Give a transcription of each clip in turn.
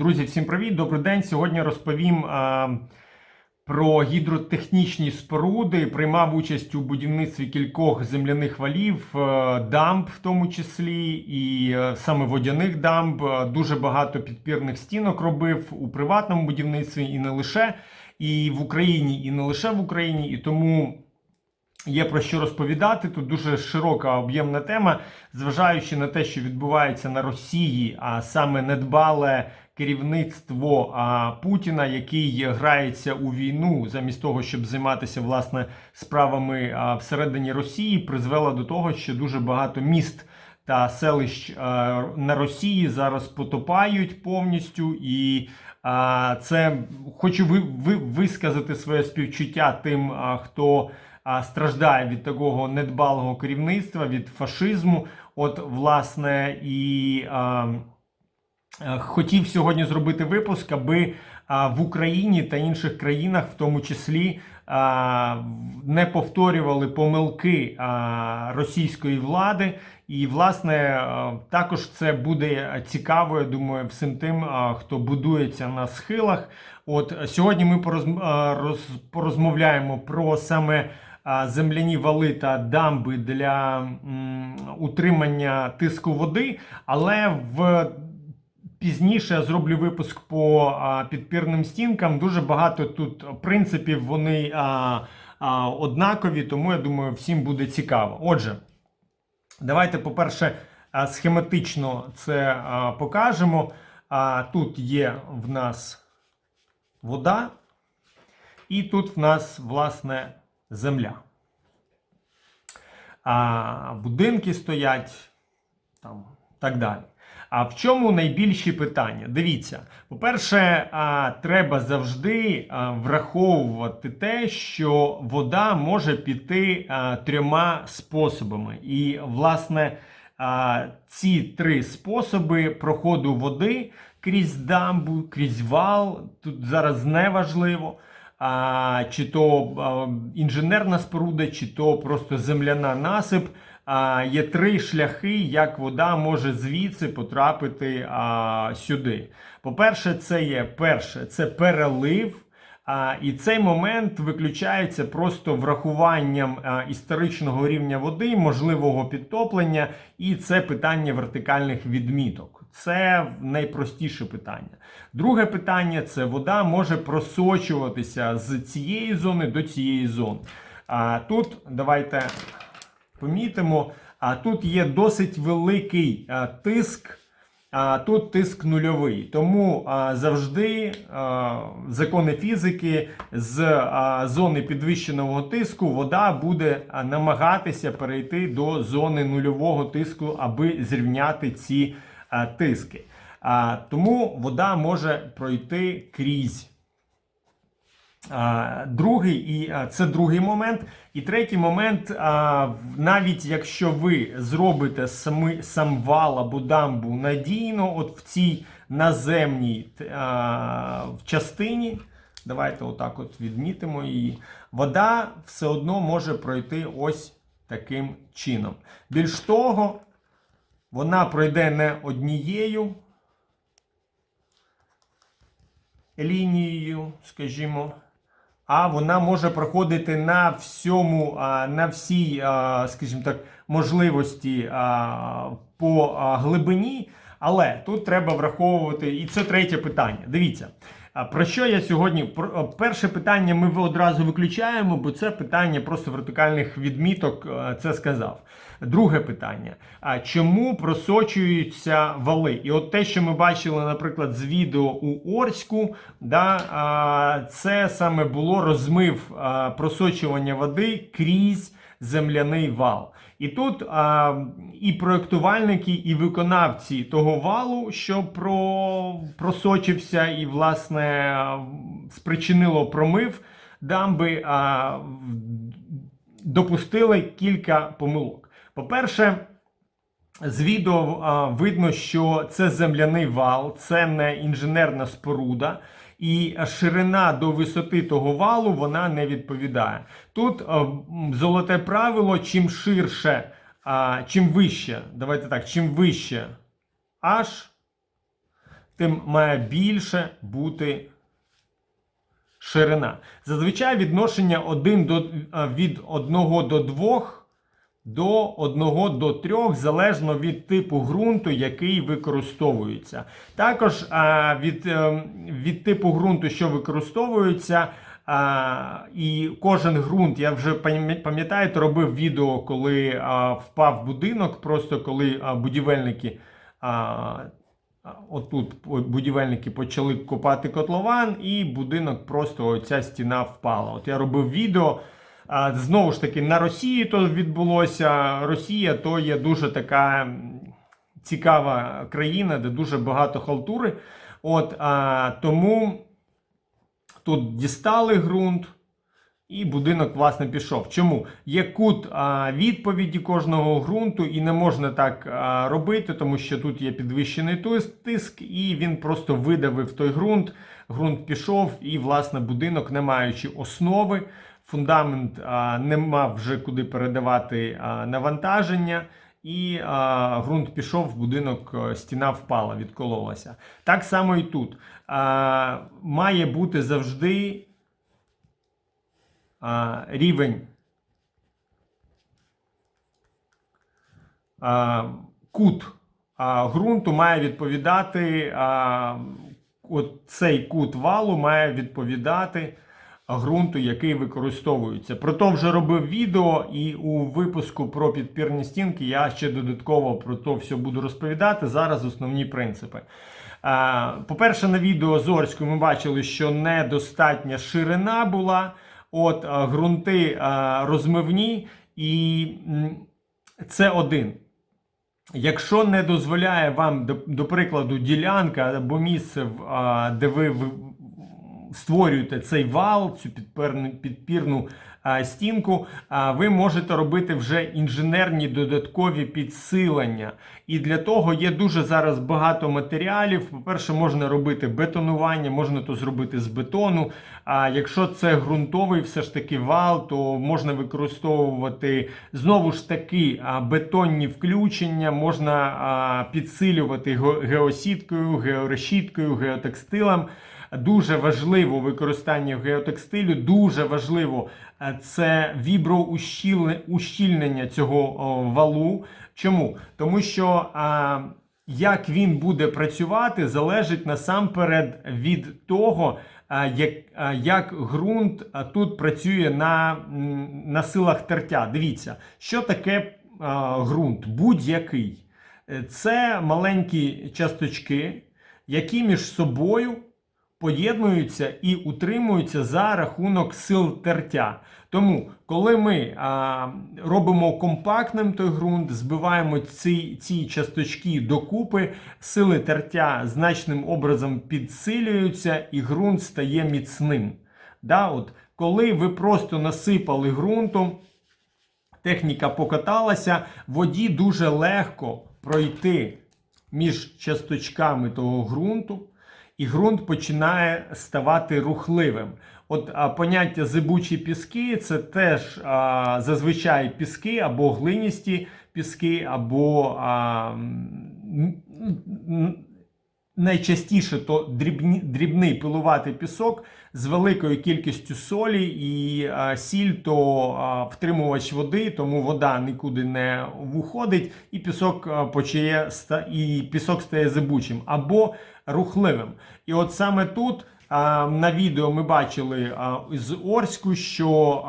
Друзі, всім привіт, добрий день. Сьогодні розповім а, про гідротехнічні споруди. Приймав участь у будівництві кількох земляних валів, е, дамб в тому числі, і е, саме водяних дамб. Е, Дуже багато підпірних стінок робив у приватному будівництві і не лише, і в Україні, і не лише в Україні. І тому. Є про що розповідати. Тут дуже широка об'ємна тема, зважаючи на те, що відбувається на Росії, а саме недбале керівництво а, Путіна, який грається у війну, замість того, щоб займатися власне справами а, всередині Росії, призвело до того, що дуже багато міст. Та селищ а, на Росії зараз потопають повністю, і а, це хочу ви, ви, висказати своє співчуття тим, а, хто а, страждає від такого недбалого керівництва, від фашизму. От, власне, і а, хотів сьогодні зробити випуск, аби в Україні та інших країнах, в тому числі, не повторювали помилки російської влади. І, власне, також це буде цікаво, я думаю, всім тим, хто будується на схилах. От сьогодні ми порозм... порозмовляємо про саме земляні вали та дамби для утримання тиску води, але в пізніше я зроблю випуск по підпірним стінкам. Дуже багато тут принципів, вони однакові, тому я думаю, всім буде цікаво. Отже, давайте, по-перше, схематично це покажемо. Тут є в нас вода, і тут в нас, власне, земля. А, будинки стоять, там, так далі. А в чому найбільші питання? Дивіться, по-перше, треба завжди враховувати те, що вода може піти трьома способами. І, власне, ці три способи проходу води крізь дамбу, крізь вал, тут зараз не важливо. А, чи то інженерна споруда, чи то просто земляна насип. Є три шляхи, як вода може звідси потрапити а, сюди. По-перше, це є перше, це перелив. А, і цей момент виключається просто врахуванням а, історичного рівня води, можливого підтоплення, і це питання вертикальних відміток. Це найпростіше питання. Друге питання це вода може просочуватися з цієї зони до цієї зони. А тут давайте помітимо, а тут є досить великий тиск. А тут тиск нульовий. Тому а, завжди а, закони фізики з а, зони підвищеного тиску вода буде намагатися перейти до зони нульового тиску, аби зрівняти ці а, тиски. А, тому вода може пройти крізь. Другий, і це другий момент. І третій момент, навіть якщо ви зробите сами, сам вал або дамбу надійно, от в цій наземній частині, давайте отак от відмітимо її, вода все одно може пройти ось таким чином. Більш того, вона пройде не однією лінією, скажімо, а вона може проходити на всьому, на всій, скажімо так, можливості по глибині. Але тут треба враховувати, і це третє питання. Дивіться. Про що я сьогодні? Про- Перше питання ми одразу виключаємо, бо це питання просто вертикальних відміток. е, Це сказав. Друге питання: а чому просочуються вали? І от те, що ми бачили, наприклад, з відео у Орську, да, це саме було розмив просочування води крізь земляний вал. І тут а, і проєктувальники, і виконавці того валу, що про, просочився і, власне, спричинило промив дамби, а, допустили кілька помилок. По-перше, з відео а, видно, що це земляний вал, це не інженерна споруда. І ширина до висоти того валу вона не відповідає. Тут золоте правило: чим ширше, чим вище, давайте так, чим вище аж тим має більше бути ширина. Зазвичай відношення 1 до, від 1 до 2 до 1 до 3 залежно від типу ґрунту, який використовується. Також від, е, від типу ґрунту, що використовується. А, і кожен ґрунт, я вже пам'ятаєте, робив відео, коли а, впав будинок, просто коли а, будівельники. А, Отут будівельники почали копати котлован, і будинок просто ця стіна впала. От я робив відео. Знову ж таки, на Росії то відбулося. Росія то є дуже така цікава країна, де дуже багато халтури. От, а, тому тут дістали ґрунт, і будинок, власне, пішов. Чому? Є кут а, відповіді кожного ґрунту, і не можна так а, робити, тому що тут є підвищений тиск, і він просто видавив той ґрунт. Ґрунт пішов, і, власне, будинок, не маючи основи, фундамент а, не мав вже куди передавати а, навантаження. І а, ґрунт пішов, будинок, е, стіна впала, відкололася. Так само і тут. А, має бути завжди а, рівень а, кут а, ґрунту має відповідати, а, от цей кут валу має відповідати ґрунту, який використовується. Про то вже робив відео, і у випуску про підпірні стінки я ще додатково про то все буду розповідати. Зараз основні принципи. По-перше, на відео з Орською ми бачили, що недостатня ширина була. От ґрунти розмивні, і це один. Якщо не дозволяє вам, до, прикладу, ділянка або місце, де ви створюєте цей вал, цю підпірну, підпірну а, стінку, а, ви можете робити вже інженерні додаткові підсилення. І для того є дуже зараз багато матеріалів. По-перше, можна робити бетонування, можна то зробити з бетону. А якщо це ґрунтовий все ж таки вал, то можна використовувати знову ж таки бетонні включення, можна підсилювати ге- геосіткою, георешіткою, геотекстилем. Дуже важливо використання геотекстилю, дуже важливо е, це віброущільнення цього валу. Чому? Тому що як він буде працювати, залежить насамперед від того, як, як ґрунт тут працює на, на силах тертя. Дивіться, що таке ґрунт, будь-який. Е, Це маленькі часточки, які між собою поєднуються і утримуються за рахунок сил тертя. Тому, коли ми а, робимо компактним той ґрунт, збиваємо ці, ці часточки докупи, сили тертя значним образом підсилюються, і ґрунт стає міцним. Да, от, коли ви просто насипали ґрунтом, техніка покаталася, воді дуже легко пройти між часточками того ґрунту, і ґрунт починає ставати рухливим. От а, поняття зибучі піски це теж а, зазвичай піски або глиністі піски, або а, найчастіше то дрібні, дрібний пилуватий пісок з великою кількістю солі і а, сіль то а, втримувач води, тому вода нікуди не виходить, і пісок почає і пісок стає зибучим або рухливим. І от саме тут. На відео ми бачили з Орську, що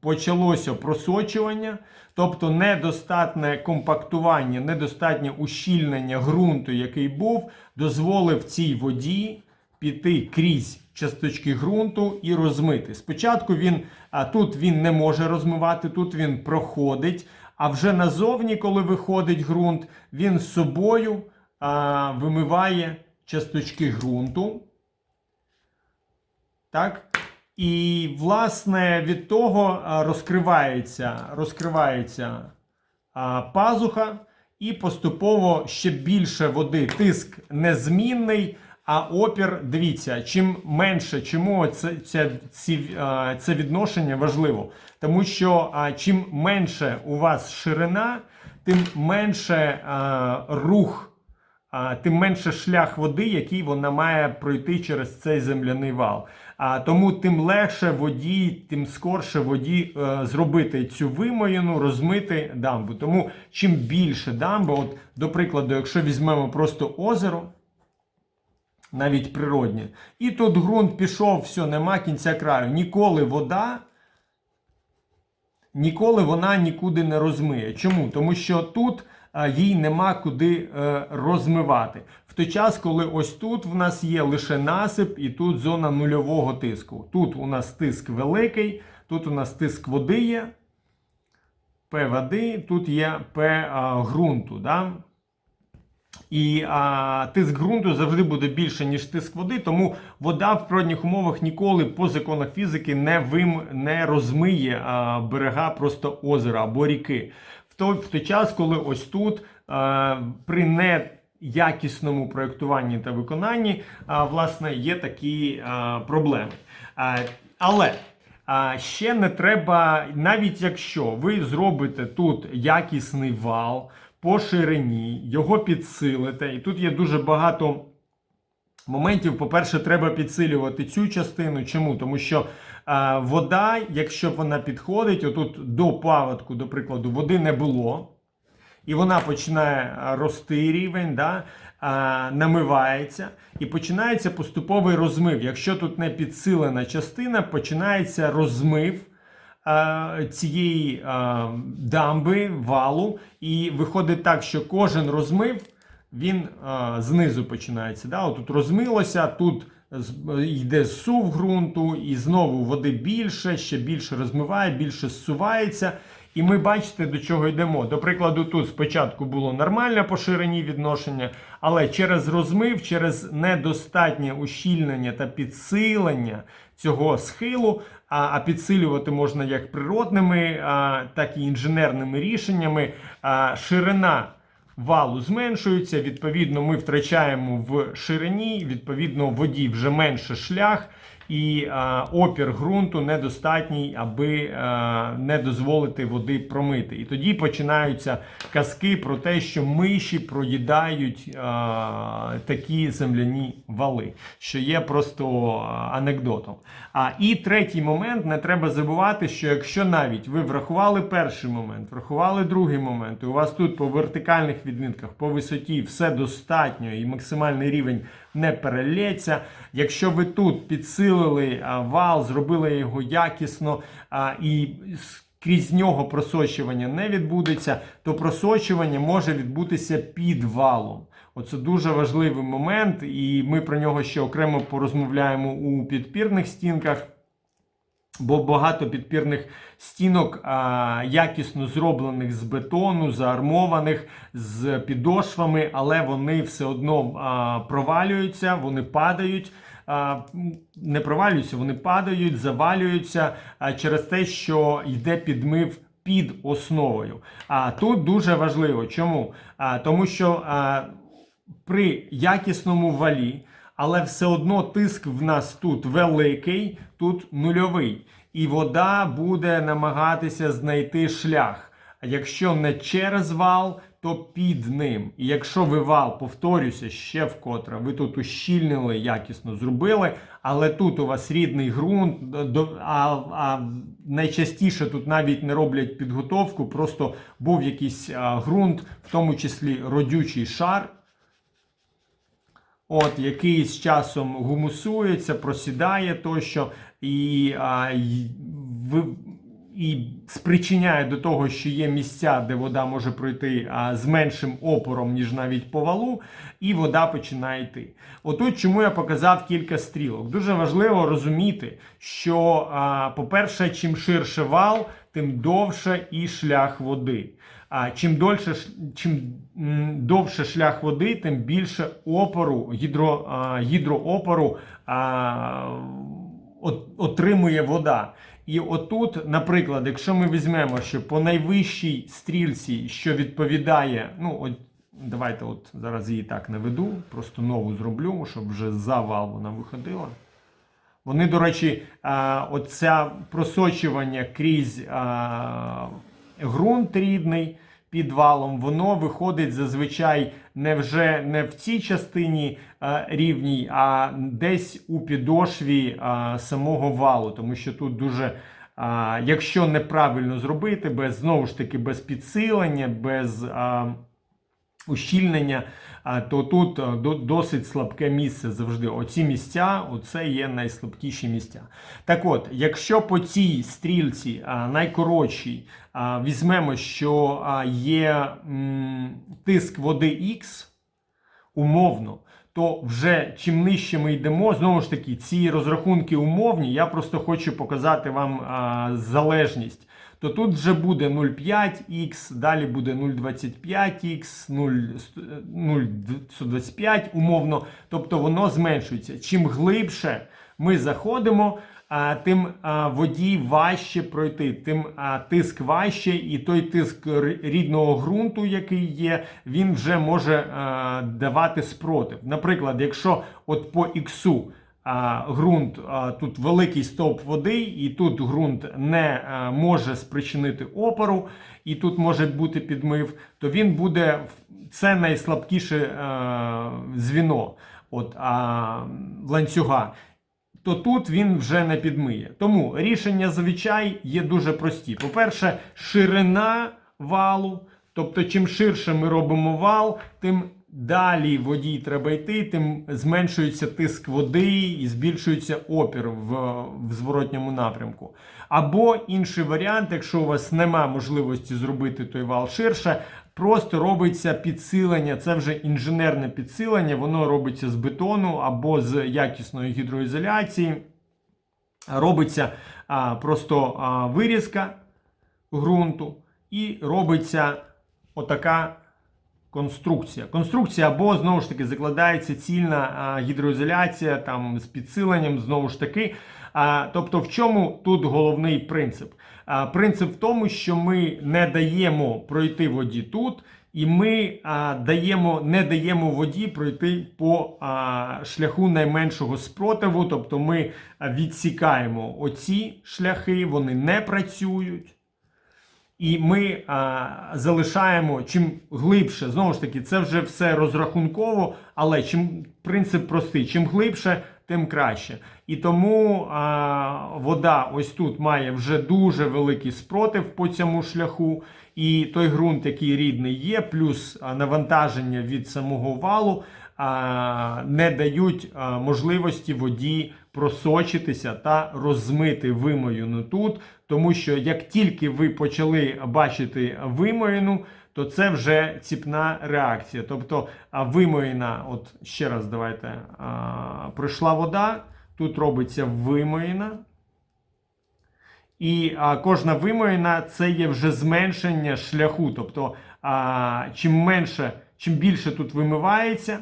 почалося просочування, тобто недостатне компактування, недостатнє ущільнення ґрунту, який був, дозволив цій воді піти крізь часточки ґрунту і розмити. Спочатку він а тут він не може розмивати, тут він проходить. А вже назовні, коли виходить ґрунт, він з собою а, вимиває часточки ґрунту. Так? І, власне, від того розкривається, розкривається пазуха, і поступово ще більше води. Тиск незмінний, а опір, дивіться, чим менше, чому це, це, ці, це відношення важливо. Тому що а, чим менше у вас ширина, тим менше а, рух тим менше шлях води, який вона має пройти через цей земляний вал. А тому тим легше воді, тим скорше воді е, зробити цю вимоєну, розмити дамбу. Тому чим більше дамби, от до прикладу, якщо візьмемо просто озеро, навіть природнє, і тут ґрунт пішов, все, нема кінця краю. Ніколи вода. Ніколи вона нікуди не розмиє. Чому? Тому що тут їй нема куди е, розмивати. В той час, коли ось тут в нас є лише насип, і тут зона нульового тиску. Тут у нас тиск великий, тут у нас тиск води є, П води, тут є П ґрунту. Да? І а, тиск ґрунту завжди буде більше, ніж тиск води, тому вода в природних умовах ніколи по законах фізики не вим, не розмиє а, берега просто озера або ріки. В той, в той час, коли ось тут а, при неякісному проєктуванні та виконанні, а, власне, є такі а, проблеми. А, але а ще не треба, навіть якщо ви зробите тут якісний вал по ширині, його підсилите, і тут є дуже багато моментів. По-перше, треба підсилювати цю частину. Чому? Тому що вода, якщо вона підходить, отут до паводку, до прикладу, води не було. І вона починає рости рівень, да, а, намивається, і починається поступовий розмив. Якщо тут не підсилена частина, починається розмив а, цієї а, дамби, валу, і виходить так, що кожен розмив він а, знизу починається. Да? Тут розмилося, тут йде зсув ґрунту, і знову води більше, ще більше розмиває, більше зсувається. І ми бачите, до чого йдемо. До прикладу, тут спочатку було нормальне по ширині відношення, але через розмив, через недостатнє ущільнення та підсилення цього схилу, а, а підсилювати можна як природними, а, так і інженерними рішеннями. А, ширина валу зменшується, відповідно, ми втрачаємо в ширині, відповідно, воді вже менше шлях. І а, опір ґрунту недостатній, аби а, не дозволити води промити. І тоді починаються казки про те, що миші проїдають а, такі земляні вали, що є просто анекдотом. А і третій момент не треба забувати, що якщо навіть ви врахували перший момент, врахували другий момент, і у вас тут по вертикальних відмітках, по висоті все достатньо і максимальний рівень не перелється. Якщо ви тут підсилили вал, зробили його якісно і крізь нього просочування не відбудеться, то просочування може відбутися під валом. Оце дуже важливий момент, і ми про нього ще окремо порозмовляємо у підпірних стінках. Бо багато підпірних стінок а, якісно зроблених з бетону, заармованих з підошвами, але вони все одно а, провалюються, вони падають. Не провалюються, вони падають, завалюються через те, що йде підмив під основою. А тут дуже важливо. Чому? А, тому що а, при якісному валі, але все одно тиск в нас тут великий, тут нульовий. І вода буде намагатися знайти шлях. А якщо не через вал, то під ним. І якщо ви вал, повторюся ще вкотре, ви тут ущільнили, якісно зробили, але тут у вас рідний ґрунт, а, а найчастіше тут навіть не роблять підготовку, просто був якийсь а, ґрунт, в тому числі родючий шар. От, який з часом гумусується, просідає тощо, і, а, й- ви, і спричиняє до того, що є місця, де вода може пройти а, з меншим опором, ніж навіть по валу, і вода починає йти. Отут чому я показав кілька стрілок. Дуже важливо розуміти, що, а, по-перше, чим ширше вал, тим довше і шлях води. А чим дольше, чим довше шлях води, тим більше опору, гідро, а, гідроопору а, отримує вода. І отут, наприклад, якщо ми візьмемо, що по найвищій стрільці, що відповідає, ну от давайте от зараз її так наведу, просто нову зроблю, щоб вже за вал вона виходила. Вони, до речі, а, оця просочування крізь ґрунт рідний, під валом, воно виходить зазвичай не вже не в цій частині е, рівній, а десь у підошві е, самого валу, тому що тут дуже. А, якщо неправильно зробити, без знову ж таки без підсилення, без а, ущільнення, а, то тут досить слабке місце завжди. Оці місця, оце є найслабкіші місця. Так от, якщо по цій стрільці найкоротшій візьмемо, що є тиск води Х, умовно, то вже чим нижче ми йдемо, знову ж таки, ці розрахунки умовні, я просто хочу показати вам а, залежність. То тут вже буде 0,5х, далі буде 0,25х, 0,125 умовно. Тобто воно зменшується. Чим глибше ми заходимо, тим а, воді важче пройти, тим тиск важче, і той тиск рідного ґрунту, який є, він вже може давати спротив. Наприклад, якщо от по іксу ґрунт тут великий стовп води, і тут ґрунт не а, може спричинити опору, і тут може бути підмив, то він буде це найслабкіше а, звіно от, ланцюга то тут він вже не підмиє. Тому рішення зазвичай є дуже прості. По-перше, ширина валу. Тобто, чим ширше ми робимо вал, тим далі водій треба йти, тим зменшується тиск води і збільшується опір в, в зворотньому напрямку. Або інший варіант, якщо у вас нема можливості зробити той вал ширше, просто робиться підсилення. Це вже інженерне підсилення, воно робиться з бетону або з якісної гідроізоляції. Робиться а, просто а, вирізка ґрунту і робиться отака конструкція. Конструкція або знову ж таки закладається цільна гідроізоляція там з підсиленням, знову ж таки. А, тобто, в чому тут головний принцип? А, принцип в тому, що ми не даємо пройти воді тут. І ми а, даємо, не даємо воді пройти по а, шляху найменшого спротиву, тобто ми відсікаємо оці шляхи, вони не працюють. І ми а, залишаємо чим глибше, знову ж таки, це вже все розрахунково, але чим принцип простий, чим глибше, тим краще. І тому а, вода ось тут має вже дуже великий спротив по цьому шляху. І той ґрунт, який рідний є, плюс навантаження від самого валу а, не дають можливості воді просочитися та розмити вимоєну тут. Тому що як тільки ви почали бачити вимоєну, то це вже ціпна реакція. Тобто а, вимоєна, от ще раз давайте, а, пройшла вода, тут робиться вимоєна. І а, кожна вимоєна це є вже зменшення шляху. Тобто, а, чим менше, чим більше тут вимивається,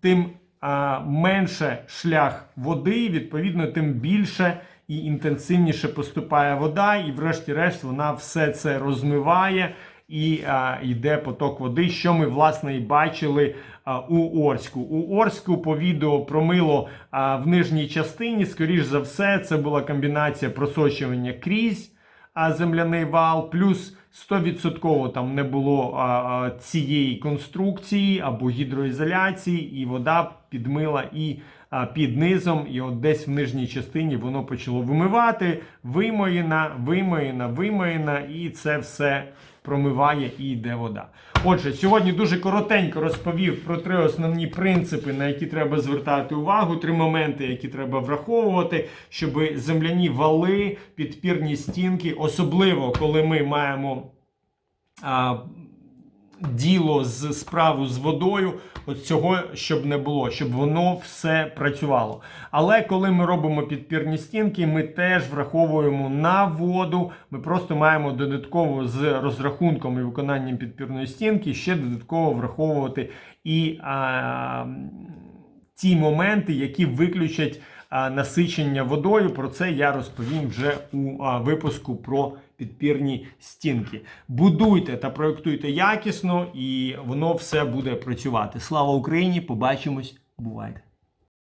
тим а, менше шлях води, відповідно, тим більше і інтенсивніше поступає вода, і, врешті-решт, вона все це розмиває. І а, йде поток води, що ми власне і бачили а, у Орську. У Орську по відео промило а, в нижній частині. Скоріш за все, це була комбінація просочування крізь а, земляний вал, плюс 100% там не було а, цієї конструкції або гідроізоляції, і вода підмила і під низом, і от десь в нижній частині воно почало вимивати, вимоєна, вимоєна, вимоєна, і це все промиває і йде вода. Отже, сьогодні дуже коротенько розповів про три основні принципи, на які треба звертати увагу, три моменти, які треба враховувати, щоб земляні вали, підпірні стінки, особливо коли ми маємо. Діло з справу з водою, от цього щоб не було, щоб воно все працювало. Але коли ми робимо підпірні стінки, ми теж враховуємо на воду. Ми просто маємо додатково з розрахунком і виконанням підпірної стінки ще додатково враховувати і а, ті моменти, які виключать насичення водою. Про це я розповім вже у а, випуску про підпірні стінки. Будуйте та проєктуйте якісно, і воно все буде працювати. Слава Україні! Побачимось! Бувайте!